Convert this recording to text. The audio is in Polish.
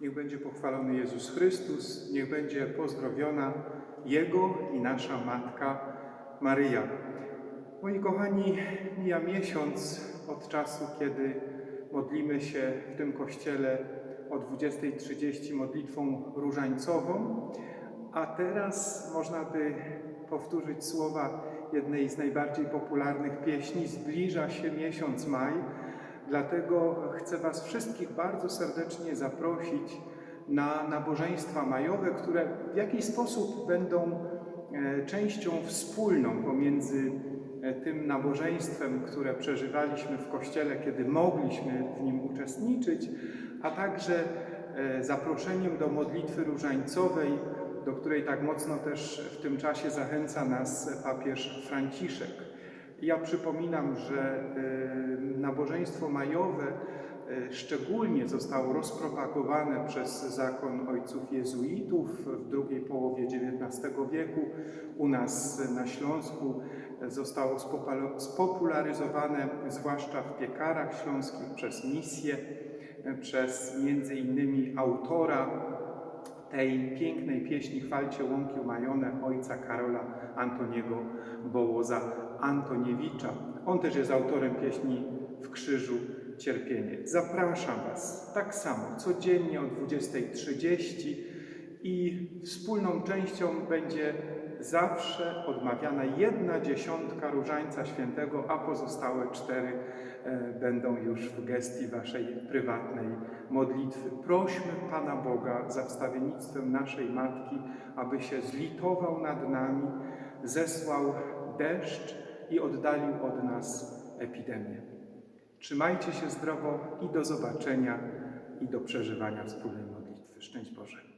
Niech będzie pochwalony Jezus Chrystus, niech będzie pozdrowiona Jego i nasza Matka Maryja. Moi kochani, mija miesiąc od czasu, kiedy modlimy się w tym kościele o 20.30 modlitwą różańcową, a teraz można by powtórzyć słowa jednej z najbardziej popularnych pieśni Zbliża się miesiąc maj, dlatego chcę Was wszystkich bardzo serdecznie zaprosić na nabożeństwa majowe, które w jakiś sposób będą e, częścią wspólną pomiędzy e, tym nabożeństwem, które przeżywaliśmy w kościele, kiedy mogliśmy w nim uczestniczyć, a także e, zaproszeniem do modlitwy różańcowej, do której tak mocno też w tym czasie zachęca nas papież Franciszek. Ja przypominam, że e, nabożeństwo majowe e, szczególnie zostało rozpropagowane przez zakon ojców jezuitów w drugiej połowie XIX wieku. U nas na Śląsku zostało spopularyzowane zwłaszcza w piekarach śląskich przez misję, e, przez między innymi autora tej pięknej pieśni Chwalcie łąki umajone ojca Karola Antoniego Bołoza Antoniewicza. On też jest autorem pieśni W krzyżu cierpienie. Zapraszam Was tak samo codziennie o 20.30 i wspólną częścią będzie zawsze odmawiana jedna dziesiątka różańca świętego, a pozostałe cztery e, będą już w gestii Waszej prywatnej modlitwy. Prośmy Pana Boga za wstawiennictwem naszej Matki, aby się zlitował nad nami, zesłał deszcz i oddalił od nas epidemię. Trzymajcie się zdrowo i do zobaczenia i do przeżywania wspólnej modlitwy. Szczęść Boże.